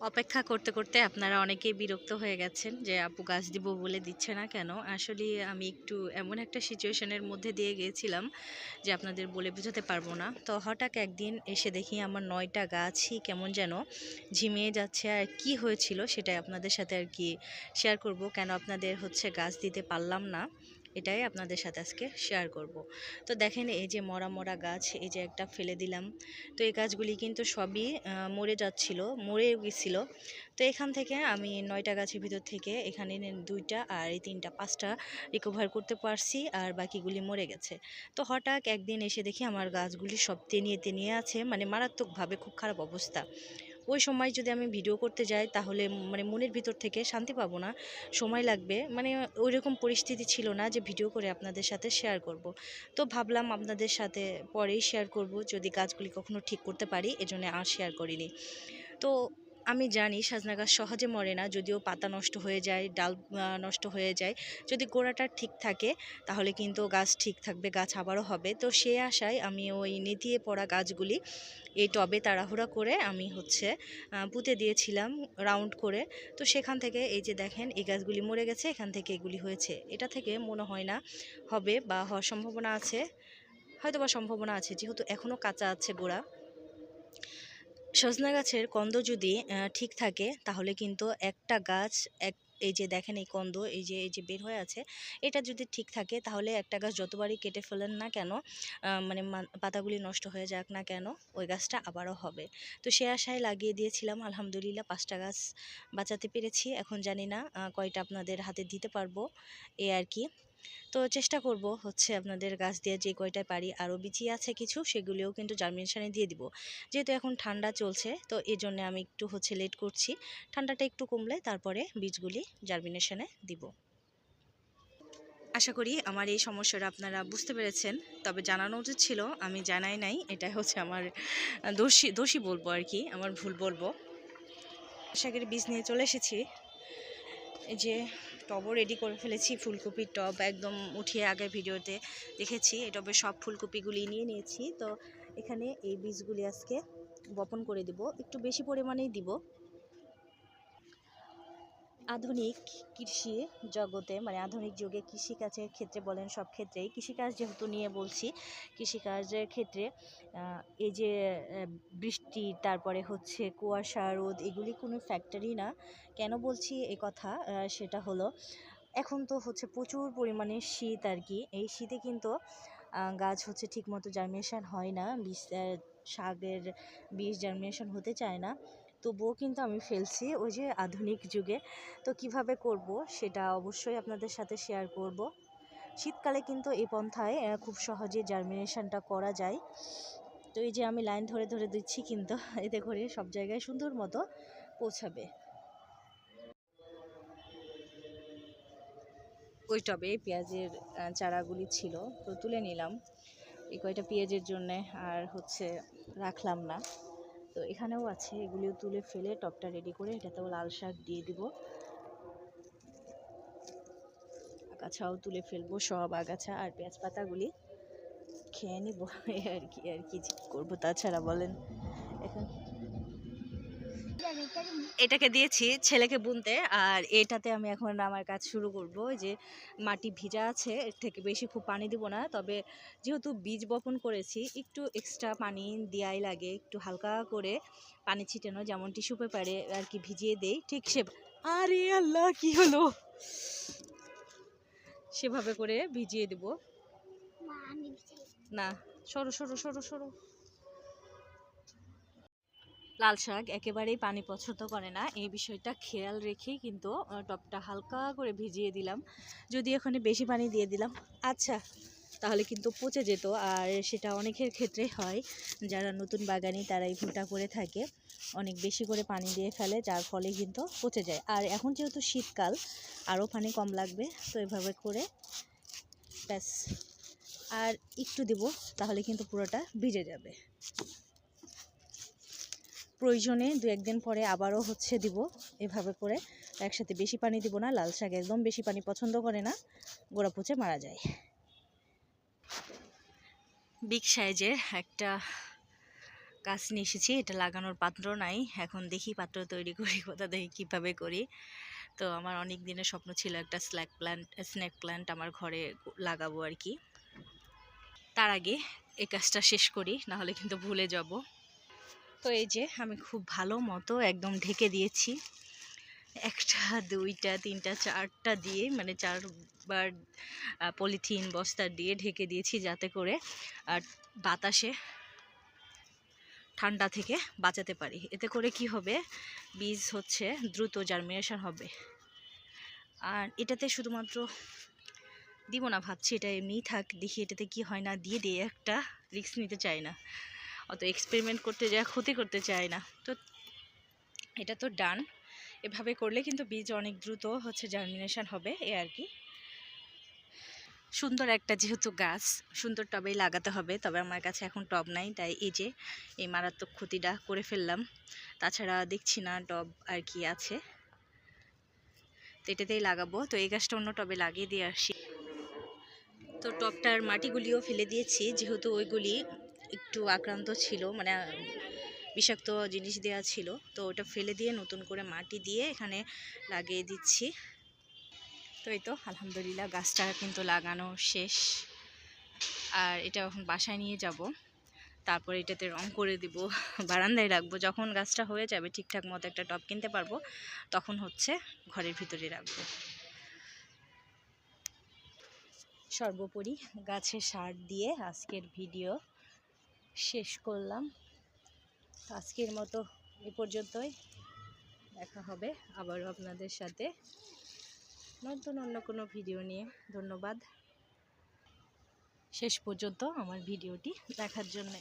অপেক্ষা করতে করতে আপনারা অনেকেই বিরক্ত হয়ে গেছেন যে, আপু গাছ দিব বলে দিচ্ছে না কেন? আসলে আমি একটু এমন একটা সিচুয়েশনের মধ্যে দিয়ে গিয়েছিলাম যে, আপনাদের বলে বোঝাতে পারব না। তো হঠাৎ একদিন এসে দেখি আমার নয়টা গাছই কেমন যেন ঝিমিয়ে যাচ্ছে আর কি হয়েছিল সেটাই আপনাদের সাথে আর কি শেয়ার করব। কেন আপনাদের হচ্ছে গাছ দিতে পারলাম না? এটাই আপনাদের সাথে আজকে শেয়ার করব। তো দেখেন এই যে মরা মরা গাছ, এই যে একটা ফেলে দিলাম। তো এই গাছগুলি কিন্তু সবই মরে যাচ্ছিল মরে গেছিল। তো এখান থেকে আমি নয়টা গাছের ভিতর থেকে এখানে দুইটা আর এই তিনটা, পাঁচটা রিকভার করতে পারছি আর বাকিগুলি মরে গেছে। তো হঠাৎ একদিন এসে দেখি আমার গাছগুলি সব তেনিয়ে তেনিয়ে আছে মানে মারাত্মকভাবে খুব খারাপ অবস্থা। ওই সময় যদি আমি ভিডিও করতে যাই, তাহলে মানে মনের ভিতর থেকে শান্তি পাবো না, সময় লাগবে। মানে ওই রকম পরিস্থিতি ছিল না যে ভিডিও করে আপনাদের সাথে শেয়ার করব। তো ভাবলাম আপনাদের সাথে পরেই শেয়ার করব, যদি গাছগুলি কখনো ঠিক করতে পারি, এজন্য আর শেয়ার করিনি। তো আমি জানি সাজনা গাছ সহজে মরে না, যদিও পাতা নষ্ট হয়ে যায়, ডাল নষ্ট হয়ে যায়। যদি গোড়াটা ঠিক থাকে, তাহলে কিন্তু গাছ ঠিক থাকবে, গাছ আবারও হবে। তো সে আশায় আমি ওই নেতিয়ে পড়া গাছগুলি এই টবে তাড়াহুড়া করে আমি হচ্ছে পুঁতে দিয়েছিলাম, রাউন্ড করে। তো সেখান থেকে এই যে দেখেন, এই গাছগুলি মরে গেছে, এখান থেকে এগুলি হয়েছে। এটা থেকে মনে হয় না হবে বা হওয়ার সম্ভাবনা আছে হয়তো বা সম্ভাবনা আছে, যেহেতু এখনও কাঁচা আছে গোড়া। সজনা গাছের কন্দ যদি ঠিক থাকে, তাহলে কিন্তু একটা গাছ, এক, এই যে দেখেন এই কন্দ, এই যে এই যে বের হয়ে আছে, এটা যদি ঠিক থাকে, তাহলে একটা গাছ যতবারই কেটে ফেলেন না কেন মানে পাতাগুলি নষ্ট হয়ে যাক না কেন, ওই গাছটা আবারও হবে। তো সে আশায় লাগিয়ে দিয়েছিলাম, আলহামদুলিল্লাহ পাঁচটা গাছ বাঁচাতে পেরেছি। এখন জানি না কয়টা আপনাদের হাতে দিতে পারব এই আর কি। তো চেষ্টা করব হচ্ছে আপনাদের গাছ দিয়ে যে কয়টা পারি আরও বিচি আছে কিছু, সেগুলিও কিন্তু জার্মিনেশনে দিয়ে দিব। যেহেতু এখন ঠান্ডা চলছে, তো এই জন্য আমি একটু হচ্ছে লেট করছি। ঠান্ডাটা একটু কমলে তারপরে বীজগুলি জার্মিনেশনে দিব। আশা করি আমার এই সমস্যাটা আপনারা বুঝতে পেরেছেন। তবে জানানো উচিত ছিল, আমি জানাই নাই এটা হচ্ছে আমার দোষী দোষী বলব আর কি, আমার ভুল বলব। আশা করি বীজ নিয়ে চলে এসেছি। যে টবও রেডি করে ফেলেছি, ফুলকপির টব একদম উঠিয়ে আগে ভিডিওতে দেখেছি। এই টবে সব ফুলকপিগুলি নিয়ে নিয়েছি। তো এখানে এই বীজগুলি আজকে বপন করে দেবো। একটু বেশি পরিমাণেই দিব। আধুনিক কৃষি জগতে মানে আধুনিক যুগে কৃষিকাজের ক্ষেত্রে বলেন সব ক্ষেত্রেই, কৃষিকাজ যেহেতু নিয়ে বলছি, কৃষিকাজের ক্ষেত্রে এই যে বৃষ্টি, তারপরে হচ্ছে কুয়াশা, রোদ, এগুলি কোনো ফ্যাক্টরি না। কেন বলছি এ কথা? সেটা হলো, এখন তো হচ্ছে প্রচুর পরিমাণে শীত আর কি। এই শীতে কিন্তু গাছ হচ্ছে ঠিকমতো জার্মিনেশন হয় না, বীজ শাকের বীজ জার্মিনেশন হতে চায় না। তবুও কিন্তু আমি ফেলছি ওই যে আধুনিক যুগে। তো কীভাবে করব সেটা অবশ্যই আপনাদের সাথে শেয়ার করব। শীতকালে কিন্তু এই পন্থায় খুব সহজে জার্মিনেশনটা করা যায়। তো এই যে আমি লাইন ধরে ধরে দিচ্ছি কিন্তু এতে করে সব জায়গায় সুন্দর মতো পৌঁছাবে। ওই টবে পেঁয়াজের চারাগুলি ছিল, তো তুলে নিলাম। এই কয়টা পেঁয়াজের জন্যে আর হচ্ছে রাখলাম না। তো এখানেও আছে, এগুলিও তুলে ফেলে টবটা রেডি করে এটাতেও লাল শাক দিয়ে দিব। আগাছাও তুলে ফেলব, সব আগাছা আর পেঁয়াজ পাতাগুলি খেয়ে নিব, আর কি আর কি করব তাছাড়া বলেন। এখন এটাকে দিয়েছি ছেলেকে বুনতে। আর এটাতে আমি এখন আমার কাজ শুরু করব। যে মাটি ভিজা আছে এর থেকে বেশি খুব পানি দিব না। তবে যেহেতু বীজ বপন করেছি একটু এক্সট্রা পানি দেওয়াই লাগে। একটু হালকা করে পানি ছিটানো যেমন টিস্যু পেপারে আর কি ভিজিয়ে দেই ঠিক সে আরে আল্লাহ কি হলো? সেভাবে করে ভিজিয়ে দেব। না সরো সরো সরো সরো। লাল শাক একেবারেই পানি পছন্দ করে না। এই বিষয়টা খেয়াল রেখেই কিন্তু টবটা হালকা করে ভিজিয়ে দিলাম। যদি এখানে বেশি পানি দিয়ে দিলাম আচ্ছা তাহলে কিন্তু পচে যেত। আর সেটা অনেকের ক্ষেত্রে হয়, যারা নতুন বাগানি তারা এই ভুলটা করে থাকে। অনেক বেশি করে পানি দিয়ে ফেলে, যার ফলে কিন্তু পচে যায়। আর এখন যেহেতু শীতকাল, আরও পানি কম লাগবে, তো এভাবে করে ব্যাস। আর একটু দিব, তাহলে কিন্তু পুরোটা ভিজে যাবে। প্রয়োজনে দু একদিন পরে আবারও হচ্ছে দিব এভাবে করে। একসাথে বেশি পানি দিব না, লাল শাক একদম বেশি পানি পছন্দ করে না, গোড়া পচে মারা যায়। বিগ সাইজের একটা গাছ নিয়ে এসেছি, এটা লাগানোর পাত্র নাই, এখন দেখি পাত্র তৈরি করি, কোথা দেখি কীভাবে করি। তো আমার অনেক দিনের স্বপ্ন ছিল একটা স্ল্যাক প্ল্যান্ট স্নেক প্ল্যান্ট আমার ঘরে লাগাবো আর কি। তার আগে এই কাজটা শেষ করি, নাহলে কিন্তু ভুলে যাব। তো এই যে আমি খুব ভালো মতো একদম ঢেকে দিয়েছি। একটা, দুইটা, তিনটা, চারটা দিয়ে মানে চারবার পলিথিন, বস্তা দিয়ে ঢেকে দিয়েছি যাতে করে আর বাতাসে ঠান্ডা থেকে বাঁচাতে পারি। এতে করে কি হবে? বীজ হচ্ছে দ্রুত জার্মিনেশন হবে। আর এটাতে শুধুমাত্র দিব না ভাবছি, এটা এমনিই থাক, দেখি এটাতে কি হয় না, দিয়ে দিয়ে একটা রিস্ক নিতে চাই না। অত এক্সপেরিমেন্ট করতে যা ক্ষতি করতে চাই না। তো এটা তো ডান এভাবে করলে কিন্তু বীজ অনেক দ্রুত হচ্ছে জার্মিনেশন হবে, এ আর কি। সুন্দর একটা যেহেতু গাছ, সুন্দর টবেই লাগাতে হবে, তবে আমার কাছে এখন টব নাই, তাই এই যে, এই মারাত্মক ক্ষতিটা করে ফেললাম। তাছাড়া দেখছি না টব আর কি আছে। তো এটাতেই লাগাবো। তো এই গাছটা অন্য টবে লাগিয়ে দিয়ে আসি। তো টবটার মাটিগুলিও ফেলে দিয়েছি, যেহেতু ওইগুলি একটু আক্রান্ত ছিল মানে বিষাক্ত জিনিস দেওয়া ছিল। তো ওটা ফেলে দিয়ে নতুন করে মাটি দিয়ে এখানে লাগিয়ে দিচ্ছি। তো এই তো, আলহামদুলিল্লাহ গাছটা কিন্তু লাগানো শেষ। আর এটা এখন বাসায় নিয়ে যাব। তারপর এটাতে রং করে দিব, বারান্দায় রাখব। যখন গাছটা হয়ে যাবে ঠিকঠাক মতো একটা টব কিনতে পারব, তখন হচ্ছে ঘরের ভিতরে রাখব। সর্বোপরি গাছে সার দিয়ে আজকের ভিডিও। শেষ করলাম। আজকের মতো এ পর্যন্তই। দেখা হবে আবারও আপনাদের সাথে নতুন অন্য কোনো ভিডিও নিয়ে। ধন্যবাদ। শেষ পর্যন্ত আমার ভিডিওটি দেখার জন্যে।